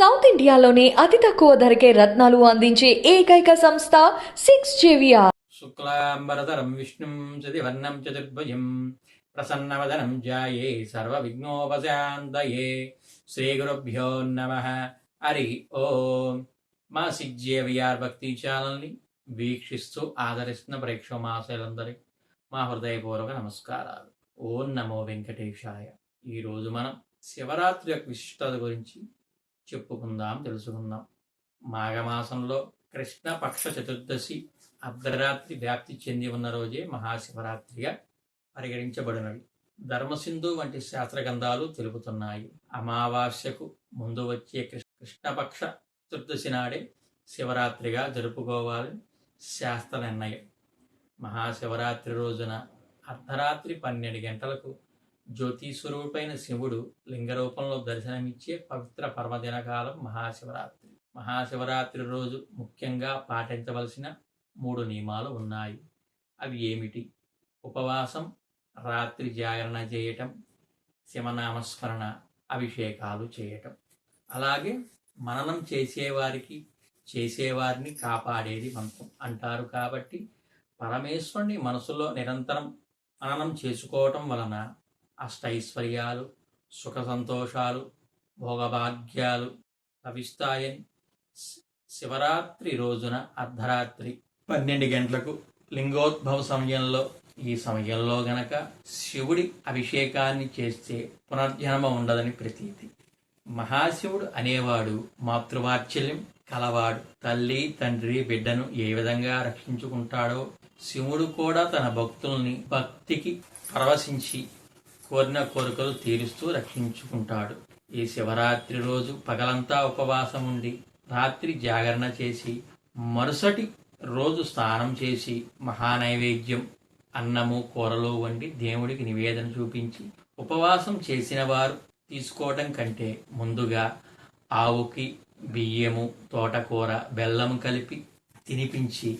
South ఇండియాలోనే అతి తక్కువ ధరకే రత్నాలు అందించే ఏకైక సంస్థ సిక్స్ జేవిఆర్. శుక్లాంబరధరం విష్ణుం చదివర్ణం చతుర్భుజం ప్రసన్నవదనం జాయే శ్రీ గురుభ్యో నమ. హరి ఓం. మా సిగ్జేవిఆర్ భక్తి ఛానల్ని వీక్షిస్తూ ఆదరిస్తున్న ప్రేక్షక మాసాలందరికీ మా హృదయపూర్వక నమస్కారాలు. ఓం నమో వెంకటేశాయ. ఈరోజు మనం శివరాత్రి యొక్క విశిష్టత గురించి చెప్పుకుందాం తెలుసుకుందాం. మాఘమాసంలో కృష్ణపక్ష చతుర్దశి అర్ధరాత్రి వ్యాప్తి చెంది ఉన్న రోజే మహాశివరాత్రిగా పరిగణించబడినవి. ధర్మసింధు వంటి శాస్త్ర గ్రంథాలు తెలుపుతున్నాయి. అమావాస్యకు ముందు వచ్చే కృష్ణ- కృష్ణపక్ష చతుర్దశి నాడే శివరాత్రిగా జరుపుకోవాలి శాస్త్ర నిర్ణయం. మహాశివరాత్రి రోజున అర్ధరాత్రి పన్నెండు గంటలకు జ్యోతి స్వరూపైన శివుడు లింగ రూపంలో దర్శనమిచ్చే పవిత్ర పర్వదిన కాలం మహాశివరాత్రి. మహాశివరాత్రి రోజు ముఖ్యంగా పాటించవలసిన మూడు నియమాలు ఉన్నాయి. అవి ఏమిటి? ఉపవాసం రాత్రి జాగరణ చేయటం శివనామస్మరణ అభిషేకాలు చేయటం. అలాగే మననం చేసేవారికి చేసేవారిని కాపాడేది మంత్రం అంటారు కాబట్టి పరమేశ్వరుని మనసులో నిరంతరం మననం చేసుకోవటం వలన అష్టైశ్వర్యాలు సుఖ సంతోషాలు భోగభాగ్యాలు లభిస్తాయని శివరాత్రి రోజున అర్ధరాత్రి పన్నెండు గంటలకు లింగోద్భవ సమయంలో ఈ సమయంలో గనక శివుడి అభిషేకాన్ని చేస్తే పునర్జన్మ ఉండదని ప్రతీతి. మహాశివుడు అనేవాడు మాతృవాత్సల్యం కలవాడు. తల్లి తండ్రి బిడ్డను ఏ విధంగా రక్షించుకుంటాడో శివుడు కూడా తన భక్తుల్ని భక్తికి పరవశించి కోరిన కోరికలు తీరుస్తూ రక్షించుకుంటాడు. ఈ శివరాత్రి రోజు పగలంతా ఉపవాసం ఉండి రాత్రి జాగరణ చేసి మరుసటి రోజు స్నానం చేసి మహానైవేద్యం అన్నము కూరలు వండి దేవుడికి నివేదన చూపించి ఉపవాసం చేసిన వారు తీసుకోవటం కంటే ముందుగా ఆవుకి బియ్యము తోటకూర బెల్లం కలిపి తినిపించి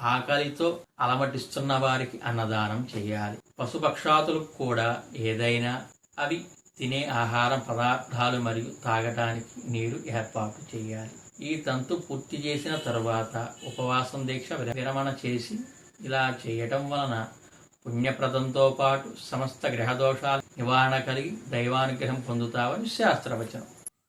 ఆకలితో అలమటిస్తున్న వారికి అన్నదానం చేయాలి. పశుపక్షాతులకు కూడా ఏదైనా అవి తినే ఆహారం పదార్థాలు మరియు తాగటానికి నీరు ఏర్పాటు చేయాలి. ఈ తంతు పూర్తి చేసిన తరువాత ఉపవాసం దీక్ష విర- విరమణ చేసి ఇలా చేయటం వలన పుణ్యప్రదంతో పాటు సమస్త గ్రహదోషాల నివారణ కలిగి దైవానుగ్రహం పొందుతావని శాస్త్రవచనం.